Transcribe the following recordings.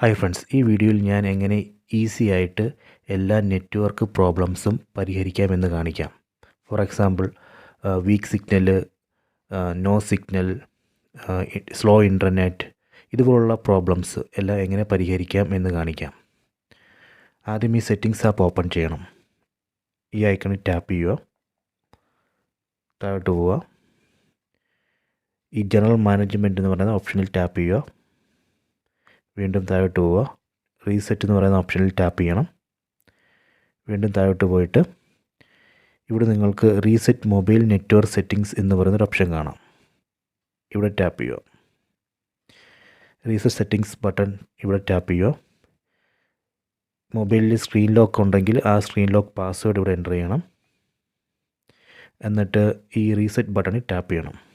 Hi friends ഈ വീഡിയോയിൽ ഞാൻ എങ്ങനെ ഈസി ആയിട്ട് എല്ലാ നെറ്റ്വർക്ക് പ്രോബ്ലംസും പരിഹരിക്കാമെന്ന് കാണിക്കാം. For example weak signal no signal slow internet ഇതുപോലുള്ള പ്രോബ്ലംസ് എല്ലാം എങ്ങനെ പരിഹരിക്കാം എന്ന് കാണിക്കാം. ആദ്യം ഈ സെറ്റിങ്സ് ആപ്പ് ഓപ്പൺ ചെയ്യണം. ഈ ഐക്കണിൽ ടാപ്പ് ചെയ്യുക. താഴോട്ട് പോവുക. ഈ ജനറൽ മാനേജ്മെന്റ് എന്ന് പറയുന്ന ഓപ്ഷനിൽ ടാപ്പ് ചെയ്യുക. വീണ്ടും താഴോട്ട് പോവുക. റീസെറ്റ് എന്ന് പറയുന്ന ഓപ്ഷനിൽ ടാപ്പ് ചെയ്യണം. വീണ്ടും താഴോട്ട് പോയിട്ട് ഇവിടെ നിങ്ങൾക്ക് റീസെറ്റ് മൊബൈൽ നെറ്റ്വർക്ക് സെറ്റിങ്സ് എന്ന് പറയുന്നൊരു ഓപ്ഷൻ കാണാം. ഇവിടെ ടാപ്പ് ചെയ്യുക. റീസെറ്റ് സെറ്റിങ്സ് ബട്ടൺ ഇവിടെ ടാപ്പ് ചെയ്യുക. മൊബൈലിൽ സ്ക്രീൻ ലോക്ക് ഉണ്ടെങ്കിൽ ആ സ്ക്രീൻ ലോക്ക് പാസ്വേഡ് ഇവിടെ എന്റർ ചെയ്യണം. എന്നിട്ട് ഈ റീസെറ്റ് ബട്ടണിൽ ടാപ്പ് ചെയ്യണം.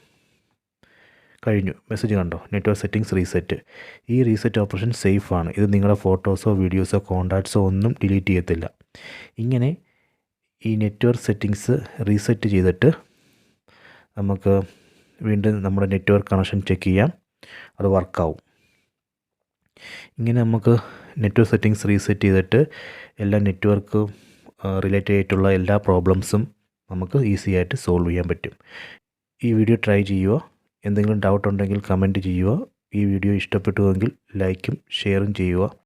കഴിഞ്ഞു. മെസ്സേജ് കണ്ടോ? നെറ്റ്വർക്ക് സെറ്റിംഗ്സ് റീസെറ്റ് ഈ റീസെറ്റ് ഓപ്പറേഷൻ സേഫ് ആണ്. ഇത് നിങ്ങളുടെ ഫോട്ടോസോ വീഡിയോസോ കോൺടാക്ട്സോ ഒന്നും ഡിലീറ്റ് ചെയ്യത്തില്ല. ഇങ്ങനെ ഈ നെറ്റ്വർക്ക് സെറ്റിങ്സ് റീസെറ്റ് ചെയ്തിട്ട് നമുക്ക് വീണ്ടും നമ്മുടെ നെറ്റ്വർക്ക് കണക്ഷൻ ചെക്ക് ചെയ്യാം. അത് വർക്കാവും ഇങ്ങനെ നമുക്ക് നെറ്റ്വർക്ക് സെറ്റിങ്സ് റീസെറ്റ് ചെയ്തിട്ട് എല്ലാ നെറ്റ്വർക്ക് റിലേറ്റഡ് ആയിട്ടുള്ള എല്ലാ പ്രോബ്ലംസും നമുക്ക് ഈസി ആയിട്ട് സോൾവ് ചെയ്യാൻ പറ്റും. ഈ വീഡിയോ ട്രൈ ചെയ്യുക. എന്തെങ്കിലും ഡൗട്ട് ഉണ്ടെങ്കിൽ കമന്റ് ചെയ്യുക. ഈ വീഡിയോ ഇഷ്ടപ്പെട്ടുവെങ്കിൽ ലൈക്കും ഷെയറും ചെയ്യുക.